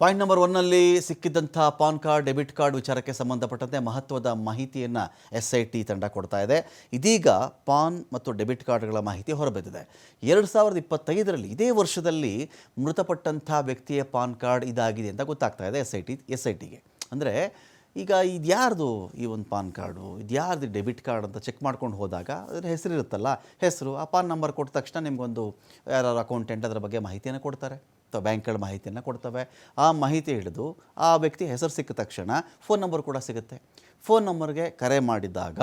Point number ಒನ್ನಲ್ಲಿ ಸಿಕ್ಕಿದ್ದಂಥ PAN card, debit card ವಿಚಾರಕ್ಕೆ ಸಂಬಂಧಪಟ್ಟಂತೆ ಮಹತ್ವದ ಮಾಹಿತಿಯನ್ನು ಎಸ್ ಐ ಟಿ ತಂಡ ಕೊಡ್ತಾ ಇದೆ. ಇದೀಗ ಪಾನ್ ಮತ್ತು ಡೆಬಿಟ್ ಕಾರ್ಡ್ಗಳ ಮಾಹಿತಿ ಹೊರಬಿದ್ದಿದೆ. ಎರಡು ಸಾವಿರದ ಇಪ್ಪತ್ತೈದರಲ್ಲಿ ಇದೇ ವರ್ಷದಲ್ಲಿ ಮೃತಪಟ್ಟಂಥ ವ್ಯಕ್ತಿಯ ಪಾನ್ ಕಾರ್ಡ್ ಇದಾಗಿದೆ ಅಂತ ಗೊತ್ತಾಗ್ತಾ ಇದೆ S I T S I ಟಿಗೆ ಅಂದರೆ ಈಗ ಇದು ಯಾರ್ದು ಈ ಒಂದು ಪಾನ್ ಕಾರ್ಡು? ಇದು ಯಾರ್ದು ಡೆಬಿಟ್ ಕಾರ್ಡ್ ಅಂತ ಚೆಕ್ ಮಾಡ್ಕೊಂಡು ಹೋದಾಗ ಅದರ ಹೆಸರು ಇರುತ್ತಲ್ಲ, ಹೆಸರು ಆ ಪಾನ್ ನಂಬರ್ ಕೊಟ್ಟ ತಕ್ಷಣ ನಿಮಗೊಂದು ಯಾರು ಅಕೌಂಟೆಂಟ್ ಅದರ ಬಗ್ಗೆ ಮಾಹಿತಿಯನ್ನು ಕೊಡ್ತಾರೆ. ಬ್ಯಾಂಕ್ಗಳ ಮಾಹಿತಿಯನ್ನು ಕೊಡ್ತವೆ. ಆ ಮಾಹಿತಿ ಹಿಡಿದು ಆ ವ್ಯಕ್ತಿ ಹೆಸರು ಸಿಕ್ಕ ತಕ್ಷಣ ಫೋನ್ ನಂಬರ್ ಕೂಡ ಸಿಗುತ್ತೆ. ಫೋನ್ ನಂಬರ್ಗೆ ಕರೆ ಮಾಡಿದಾಗ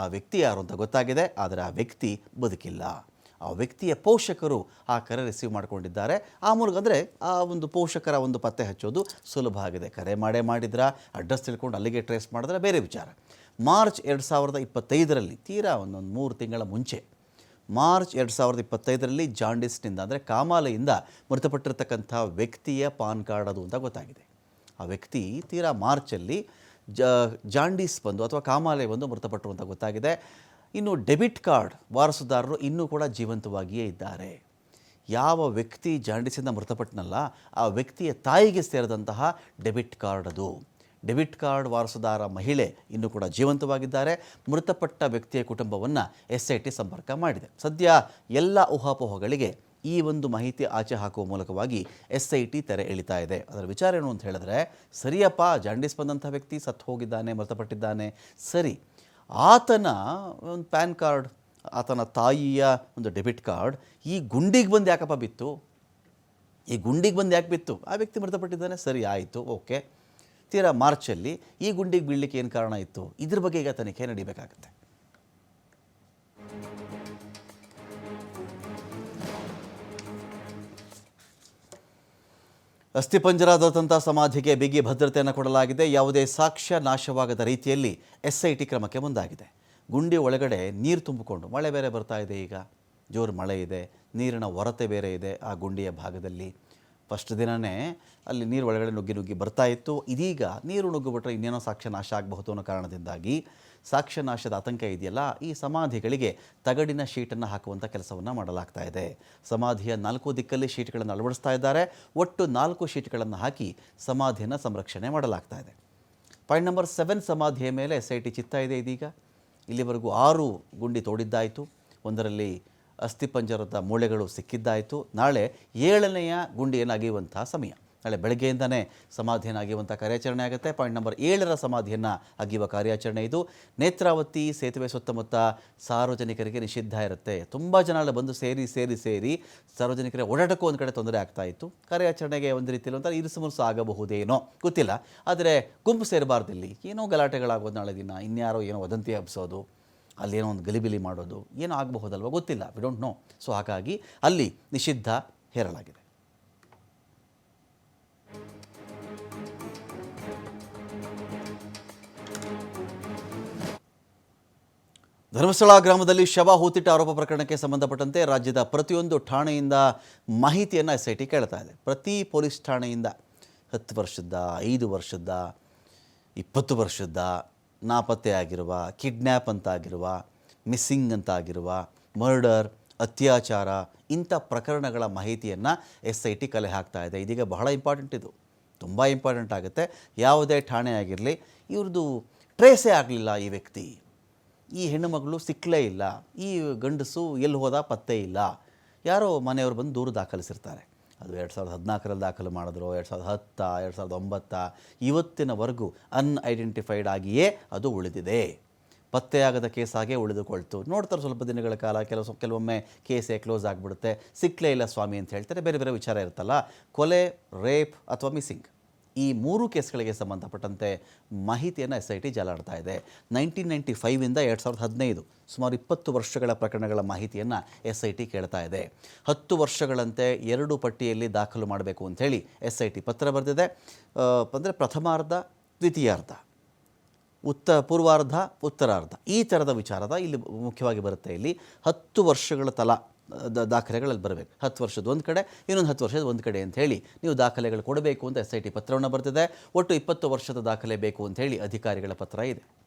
ಆ ವ್ಯಕ್ತಿ ಯಾರು ಅಂತ ಗೊತ್ತಾಗಿದೆ, ಆದರೆ ಆ ವ್ಯಕ್ತಿ ಬದುಕಿಲ್ಲ. ಆ ವ್ಯಕ್ತಿಯ ಪೋಷಕರು ಆ ಕರೆ ರಿಸೀವ್ ಮಾಡಿಕೊಂಡಿದ್ದಾರೆ. ಆ ಮೂಲಕ ಅಂದರೆ ಆ ಒಂದು ಪೋಷಕರ ಒಂದು ಪತ್ತೆ ಹಚ್ಚೋದು ಸುಲಭ ಆಗಿದೆ. ಕರೆ ಮಾಡೇ ಮಾಡಿದ್ರ, ಅಡ್ರೆಸ್ ತಿಳ್ಕೊಂಡು ಅಲ್ಲಿಗೆ ಟ್ರೇಸ್ ಮಾಡಿದ್ರೆ ಬೇರೆ ವಿಚಾರ. ಮಾರ್ಚ್ ಎರಡು ಸಾವಿರದ ಇಪ್ಪತ್ತೈದರಲ್ಲಿ ತೀರಾ ಒಂದೊಂದು ಮೂರು ತಿಂಗಳ ಮುಂಚೆ ಮಾರ್ಚ್ ಎರಡು ಸಾವಿರದ ಇಪ್ಪತ್ತೈದರಲ್ಲಿ ಜಾಂಡಿಸ್ನಿಂದ ಅಂದರೆ ಕಾಮಾಲೆಯಿಂದ ಮೃತಪಟ್ಟಿರ್ತಕ್ಕಂಥ ವ್ಯಕ್ತಿಯ ಪಾನ್ ಕಾರ್ಡ್ ಅದು ಅಂತ ಗೊತ್ತಾಗಿದೆ. ಆ ವ್ಯಕ್ತಿ ತೀರಾ ಮಾರ್ಚಲ್ಲಿ ಜ, ಜಾಂಡೀಸ್ ಬಂದು ಅಥವಾ ಕಾಮಾಲೆ ಬಂದು ಮೃತಪಟ್ಟರು ಅಂತ ಗೊತ್ತಾಗಿದೆ. ಇನ್ನು ಡೆಬಿಟ್ ಕಾರ್ಡ್ ವಾರಸುದಾರರು ಇನ್ನೂ ಕೂಡ ಜೀವಂತವಾಗಿಯೇ ಇದ್ದಾರೆ. ಯಾವ ವ್ಯಕ್ತಿ ಜಾಂಡಿಸಿಂದ ಮೃತಪಟ್ಟನಲ್ಲ ಆ ವ್ಯಕ್ತಿಯ ತಾಯಿಗೆ ಸೇರಿದಂತಹ ಡೆಬಿಟ್ ಕಾರ್ಡ್ ಅದು. ಡೆಬಿಟ್ ಕಾರ್ಡ್ ವಾರಸುದಾರ ಮಹಿಳೆ ಇನ್ನೂ ಕೂಡ ಜೀವಂತವಾಗಿದ್ದಾರೆ. ಮೃತಪಟ್ಟ ವ್ಯಕ್ತಿಯ ಕುಟುಂಬವನ್ನು ಎಸ್ ಐ ಟಿ ಸಂಪರ್ಕ ಮಾಡಿದೆ. ಸದ್ಯ ಎಲ್ಲ ಊಹಾಪೋಹಗಳಿಗೆ ಈ ಒಂದು ಮಾಹಿತಿ ಆಚೆ ಹಾಕುವ ಮೂಲಕವಾಗಿ ಎಸ್ ಐ ಟಿ ತೆರೆ ಎಳಿತಾ ಇದೆ. ಅದರ ವಿಚಾರ ಏನು ಅಂತ ಹೇಳಿದ್ರೆ, ಸರಿಯಪ್ಪ, ಜಾಂಡೀಸ್ ಬಂದಂಥ ವ್ಯಕ್ತಿ ಸತ್ತು ಹೋಗಿದ್ದಾನೆ, ಮೃತಪಟ್ಟಿದ್ದಾನೆ. ಸರಿ, ಆತನ ಒಂದು ಪ್ಯಾನ್ ಕಾರ್ಡ್, ಆತನ ತಾಯಿಯ ಒಂದು ಡೆಬಿಟ್ ಕಾರ್ಡ್ ಈ ಗುಂಡಿಗೆ ಬಂದು ಯಾಕಪ್ಪ ಬಿತ್ತು? ಈ ಗುಂಡಿಗೆ ಬಂದು ಯಾಕೆ ಬಿತ್ತು? ಆ ವ್ಯಕ್ತಿ ಮೃತಪಟ್ಟಿದ್ದಾನೆ. ಸರಿ, ಆಯಿತು, ಓಕೆ. ತೀರಾ ಮಾರ್ಚಲ್ಲಿ ಈ ಗುಂಡಿಗೆ ಬೀಳಲಿಕ್ಕೆ ಏನು ಕಾರಣ ಇತ್ತು? ಇದ್ರ ಬಗ್ಗೆ ಈಗ ತನಿಖೆ ನಡಿಬೇಕಾಗುತ್ತೆ. ಅಸ್ಥಿಪಂಜರಾದಂಥ ಸಮಾಧಿಗೆ ಬಿಗಿ ಭದ್ರತೆಯನ್ನು ಕೊಡಲಾಗಿದೆ. ಯಾವುದೇ ಸಾಕ್ಷ್ಯ ನಾಶವಾಗದ ರೀತಿಯಲ್ಲಿ ಎಸ್ಐಟಿ ಕ್ರಮಕ್ಕೆ ಮುಂದಾಗಿದೆ. ಗುಂಡಿ ಒಳಗಡೆ ನೀರು ತುಂಬಿಕೊಂಡು ಮಳೆ ಬೇರೆ ಬರ್ತಾ ಇದೆ ಈಗ. ಜೋರು ಮಳೆ ಇದೆ, ನೀರಿನ ಹೊರತೆ ಬೇರೆ ಇದೆ ಆ ಗುಂಡಿಯ ಭಾಗದಲ್ಲಿ. ಫಸ್ಟ್ ದಿನವೇ ಅಲ್ಲಿ ನೀರು ಒಳಗಡೆ ನುಗ್ಗಿ ನುಗ್ಗಿ ಬರ್ತಾ ಇತ್ತು. ಇದೀಗ ನೀರು ನುಗ್ಗಿಬಿಟ್ರೆ ಇನ್ನೇನೋ ಸಾಕ್ಷ್ಯ ನಾಶ ಆಗಬಹುದು ಅನ್ನೋ ಕಾರಣದಿಂದಾಗಿ ಸಾಕ್ಷ್ಯ ನಾಶದ ಆತಂಕ ಇದೆಯಲ್ಲ, ಈ ಸಮಾಧಿಗಳಿಗೆ ತಗಡಿನ ಶೀಟನ್ನು ಹಾಕುವಂಥ ಕೆಲಸವನ್ನು ಮಾಡಲಾಗ್ತಾ ಇದೆ. ಸಮಾಧಿಯ ನಾಲ್ಕು ದಿಕ್ಕಲ್ಲಿ ಶೀಟ್ಗಳನ್ನು ಅಳವಡಿಸ್ತಾ ಇದ್ದಾರೆ. ಒಟ್ಟು ನಾಲ್ಕು ಶೀಟ್ಗಳನ್ನು ಹಾಕಿ ಸಮಾಧಿಯನ್ನು ಸಂರಕ್ಷಣೆ ಮಾಡಲಾಗ್ತಾ ಇದೆ. ಪಾಯಿಂಟ್ ನಂಬರ್ ಸೆವೆನ್ ಸಮಾಧಿಯ ಮೇಲೆ ಎಸ್ ಐ ಟಿ ಚಿತ್ತ ಇದೆ ಇದೀಗ. ಇಲ್ಲಿವರೆಗೂ ಆರು ಗುಂಡಿ ತೋಡಿದ್ದಾಯಿತು. ಒಂದರಲ್ಲಿ ಅಸ್ಥಿಪಂಜರದ ಮೂಳೆಗಳು ಸಿಕ್ಕಿದ್ದಾಯಿತು. ನಾಳೆ ಏಳನೆಯ ಅಗೆಯುವಂಥ ಸಮಯ. ನಾಳೆ ಬೆಳಗ್ಗೆಯಿಂದನೇ ಸಮಾಧಿಯನ್ನು ಅಗೆಯುವಂಥ ಕಾರ್ಯಾಚರಣೆ ಆಗುತ್ತೆ. ಪಾಯಿಂಟ್ ನಂಬರ್ ಏಳರ ಸಮಾಧಿಯನ್ನು ಅಗೆಯುವ ಕಾರ್ಯಾಚರಣೆ ಇದು. ನೇತ್ರಾವತಿ ಸೇತುವೆ ಸುತ್ತಮುತ್ತ ಸಾರ್ವಜನಿಕರಿಗೆ ನಿಷಿದ್ಧ ಇರುತ್ತೆ. ತುಂಬ ಜನ ಅಲ್ಲಿ ಬಂದು ಸೇರಿ ಸೇರಿ ಸೇರಿ ಸಾರ್ವಜನಿಕರ ಓಡಾಟಕ್ಕೂ ಒಂದು ಕಡೆ ತೊಂದರೆ ಆಗ್ತಾ ಇತ್ತು. ಕಾರ್ಯಾಚರಣೆಗೆ ಒಂದು ರೀತಿಯಲ್ಲಿ ಒಂಥರ ಇರುಸು ಮುರುಸು ಆಗಬಹುದೇನೋ ಗೊತ್ತಿಲ್ಲ. ಆದರೆ ಗುಂಪು ಸೇರಬಾರ್ದಿಲ್ಲಿ. ಏನೋ ಗಲಾಟೆಗಳಾಗೋದು ನಾಳೆ ದಿನ. ಇನ್ಯಾರೋ ಏನೋ ವದಂತಿ ಹಬ್ಸೋದು. ಅಲ್ಲೇನೋ ಒಂದು ಗಲಿಬಿಲಿ ಮಾಡೋದು ಏನೋ ಆಗಬಹುದಲ್ವ? ಗೊತ್ತಿಲ್ಲ. ವಿ ಡೋಂಟ್ ನೋ ಸೊ ಹಾಗಾಗಿ ಅಲ್ಲಿ ನಿಷಿದ್ಧ ಹೇರಲಾಗಿದೆ. ಧರ್ಮಸ್ಥಳ ಗ್ರಾಮದಲ್ಲಿ ಶವ ಹೂತಿಟ್ಟ ಆರೋಪ ಪ್ರಕರಣಕ್ಕೆ ಸಂಬಂಧಪಟ್ಟಂತೆ ರಾಜ್ಯದ ಪ್ರತಿಯೊಂದು ಠಾಣೆಯಿಂದ ಮಾಹಿತಿಯನ್ನು ಎಸ್ ಐ ಟಿ ಕೇಳ್ತಾ ಇದೆ. ಪ್ರತಿ ಪೊಲೀಸ್ ಠಾಣೆಯಿಂದ ಹತ್ತು ವರ್ಷದ, ಐದು ವರ್ಷದ, ಇಪ್ಪತ್ತು ವರ್ಷದ ನಾಪತ್ತೆ ಆಗಿರುವ ಕಿಡ್ನ್ಯಾಪ್ ಅಂತಾಗಿರುವ, ಮಿಸ್ಸಿಂಗ್ ಅಂತಾಗಿರುವ, ಮರ್ಡರ್, ಅತ್ಯಾಚಾರ ಇಂಥ ಪ್ರಕರಣಗಳ ಮಾಹಿತಿಯನ್ನು ಎಸ್ ಐ ಟಿ ಕಲೆ ಹಾಕ್ತಾ ಇದೆ. ಇದೀಗ ಬಹಳ ಇಂಪಾರ್ಟೆಂಟ್ ಇದು. ತುಂಬ ಇಂಪಾರ್ಟೆಂಟ್ ಆಗುತ್ತೆ. ಯಾವುದೇ ಠಾಣೆ ಆಗಿರಲಿ ಇವ್ರದ್ದು ಟ್ರೇಸೇ ಆಗಲಿಲ್ಲ ಈ ವ್ಯಕ್ತಿ. ಈ ಹೆಣ್ಣುಮಗಳು ಸಿಕ್ಕಲೇ ಇಲ್ಲ. ಈ ಗಂಡಸು ಎಲ್ಲಿ ಹೋದ ಪತ್ತೆ ಇಲ್ಲ. ಯಾರೋ ಮನೆಯವರು ಬಂದು ದೂರು ದಾಖಲಿಸಿರ್ತಾರೆ. ಅದು ಎರಡು ಸಾವಿರದ ಹದಿನಾಲ್ಕರಲ್ಲಿ ದಾಖಲು ಮಾಡಿದ್ರು, ಎರಡು ಸಾವಿರದ ಹತ್ತ, ಎರಡು ಸಾವಿರದ ಒಂಬತ್ತ, ಇವತ್ತಿನವರೆಗೂ ಅನ್ಐಡೆಂಟಿಫೈಡ್ ಆಗಿಯೇ ಅದು ಉಳಿದಿದೆ. ಪತ್ತೆಯಾಗದ ಕೇಸಾಗೇ ಉಳಿದುಕೊಳ್ತು. ನೋಡ್ತಾರೆ ಸ್ವಲ್ಪ ದಿನಗಳ ಕಾಲ, ಕೆಲವು ಕೆಲವೊಮ್ಮೆ ಕೇಸೇ ಕ್ಲೋಸ್ ಆಗಿಬಿಡುತ್ತೆ. ಸಿಕ್ಕಲೇ ಇಲ್ಲ ಸ್ವಾಮಿ ಅಂತ ಹೇಳ್ತಾರೆ, ಬೇರೆ ಬೇರೆ ವಿಚಾರ ಇರುತ್ತಲ್ಲ. ಕೊಲೆ ರೇಪ್ ಅಥವಾ ಮಿಸ್ಸಿಂಗ್ ಈ ಮೂರು ಕೇಸ್ಗಳಿಗೆ ಸಂಬಂಧಪಟ್ಟಂತೆ ಮಾಹಿತಿಯನ್ನು ಎಸ್ ಐ ಟಿ ಜಾಲಾಡ್ತಾ ಇದೆ. ನೈನ್ಟೀನ್ ನೈಂಟಿ ಫೈವಿಂದ ಎರಡು ಸಾವಿರದ ಹದಿನೈದು, ಸುಮಾರು ಇಪ್ಪತ್ತು ವರ್ಷಗಳ ಪ್ರಕರಣಗಳ ಮಾಹಿತಿಯನ್ನು ಎಸ್ ಐ ಟಿ ಕೇಳ್ತಾ ಇದೆ. ಹತ್ತು ವರ್ಷಗಳಂತೆ ಎರಡು ಪಟ್ಟಿಯಲ್ಲಿ ದಾಖಲು ಮಾಡಬೇಕು ಅಂಥೇಳಿ ಎಸ್ ಐ ಟಿ ಪತ್ರ ಬರೆದಿದೆ. ಅಂದರೆ ಪ್ರಥಮಾರ್ಧ, ದ್ವಿತೀಯಾರ್ಧ, ಉತ್ತ, ಪೂರ್ವಾರ್ಧ, ಉತ್ತರಾರ್ಧ ಈ ಥರದ ವಿಚಾರದ ಇಲ್ಲಿ ಮುಖ್ಯವಾಗಿ ಬರುತ್ತೆ. ಇಲ್ಲಿ ಹತ್ತು ವರ್ಷಗಳ ತಲಾ ದಾಖಲೆಗಳಲ್ಲಿ ಬರಬೇಕು. ಹತ್ತು ವರ್ಷದ ಒಂದು ಕಡೆ, ಇನ್ನೊಂದು ಹತ್ತು ವರ್ಷದ ಒಂದು ಕಡೆ ಅಂತ ಹೇಳಿ ನೀವು ದಾಖಲೆಗಳು ಕೊಡಬೇಕು ಅಂತ ಎಸ್ ಐ ಟಿ ಪತ್ರವನ್ನು ಬರ್ತಿದೆ. ಒಟ್ಟು ಇಪ್ಪತ್ತು ವರ್ಷದ ದಾಖಲೆ ಬೇಕು ಅಂತ ಹೇಳಿ ಅಧಿಕಾರಿಗಳ ಪತ್ರ ಇದೆ.